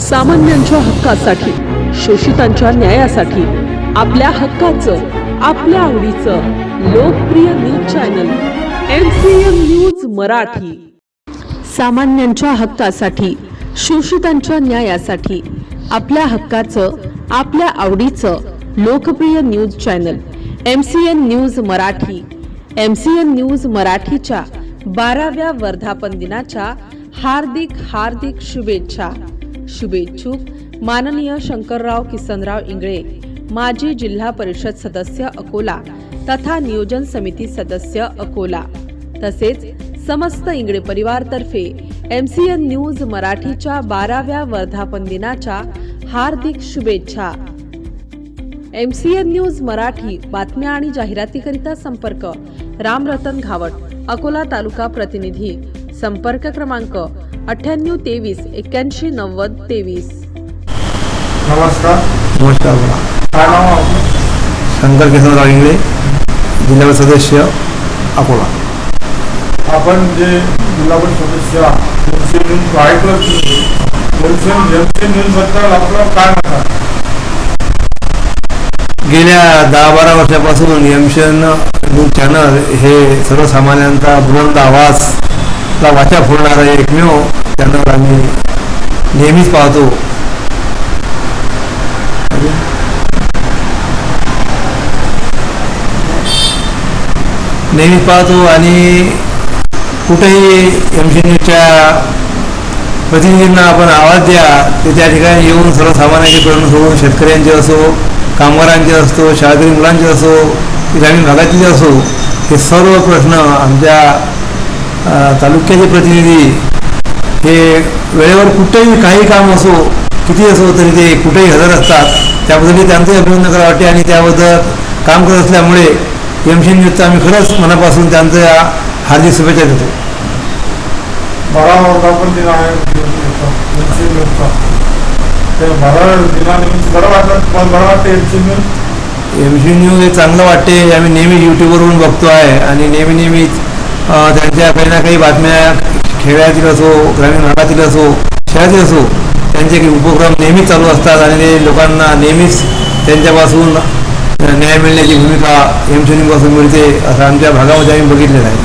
सामान्यांच्या हक्कासाठी शोषितांच्या न्यायासाठी आपल्या हक्काचं आपल्या आवडीचं लोकप्रिय news channel M C M news Marathi. सामान्यांच्या हक्कासाठी शोषितांच्या न्यायासाठी आपल्या हक्काचं आपल्या आवडीचं लोकप्रिय news channel M C N news Marathi. M C N news मराठीच्या बाराव्या वर्धापन दिनाच्या हार्दिक हार्दिक शुभेच्छा. शुभेच्छुक. माननीय शंकरराव किसनराव इंगळे माजी जिल्हा परिषद सदस्य अकोला तथा नियोजन समिती सदस्य अकोला. तसेच समस्त इंगळे परिवारतर्फे एम सी एन न्यूज मराठीच्या बाराव्या वर्धापन दिनाच्या हार्दिक शुभेच्छा. M C N news Marathi बातम्या आणि जाहिरातीकरिता संपर्क रामरतन घावट अकोला तालुका प्रतिनिधी. संपर्क क्रमांक अठ्ठ्याण्णव तेवीस एक्क्याऐंशी नव्वद तेवीस. नमस्कार. नमस्कार. बोला काय नाव आहे आपलं? शंकर इंगळे जिल्हा सदस्य अकोला. आपण जे जिल्हा परिषद सदस्य ऐकलं एमसी आपलं काय मत आहे? गेल्या दहा बारा वर्षापासून एमशन न्यूज चॅनल हे सर्वसामान्यांचा बुलंद आवाजला वाचा फोडणारं एकमेव चॅनल आम्ही नेहमीच पाहतो. नेहमीच पाहतो आणि कुठेही एम सी न्यूजच्या प्रतिनिधींना आपण आवाज द्या ते त्या ठिकाणी येऊन सर्वसामान्यांचे प्रश्न सोडून शेतकऱ्यांचे असो कामगारांचे असो शाळकरी मुलांचे असो ग्रामीण भागातील असो हे सर्व प्रश्न आमच्या तालुक्याचे प्रतिनिधी हे वेळेवर कुठेही काही काम असो किती असो तरी ते कुठेही हजर असतात. त्याबद्दल त्यांचंही अभिनंदन करावं वाटते आणि त्याबद्दल काम करत असल्यामुळे एम सी न्यूजचं आम्ही खरंच मनापासून त्यांचं या हार्दिक शुभेच्छा देतो. एम सी न्यूज हे चांगलं वाटते. आम्ही नेहमी यूट्यूबवरून बघतो आहे आणि नेहमी नेहमीच अं, त्यांच्या काही ना काही बातम्या खेड्यातील असो ग्रामीण भागातील असो शहरातील असो त्यांचे काही उपक्रम नेहमीच चालू असतात आणि ते लोकांना नेहमीच त्यांच्यापासून न्याय मिळण्याची भूमिका एम मिळते असं आमच्या भागामध्ये आम्ही बघितलेलं आहे.